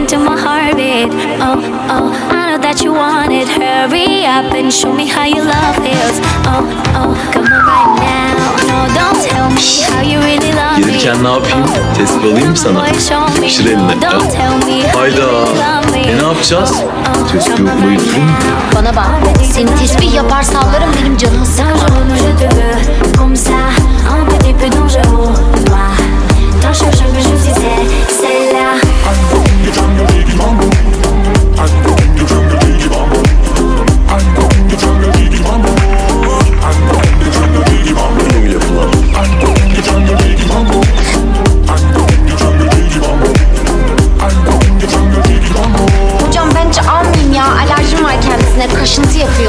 listen to my heartbeat. Oh, oh, I know that you want it. Hurry up and show me how your love feels. Oh, oh, come on right now. No, don't tell me how you really love me. Gelirken ne yapayım? Oh, tespih alayım sana? Yapıştır eline. Hayda. E ne yapacağız? Oh, oh, tespih okumayı Bana bak. Seni tespih yapar sallarım benim canımı sıkma. alerjim var kendisine kaşıntı yapıyor.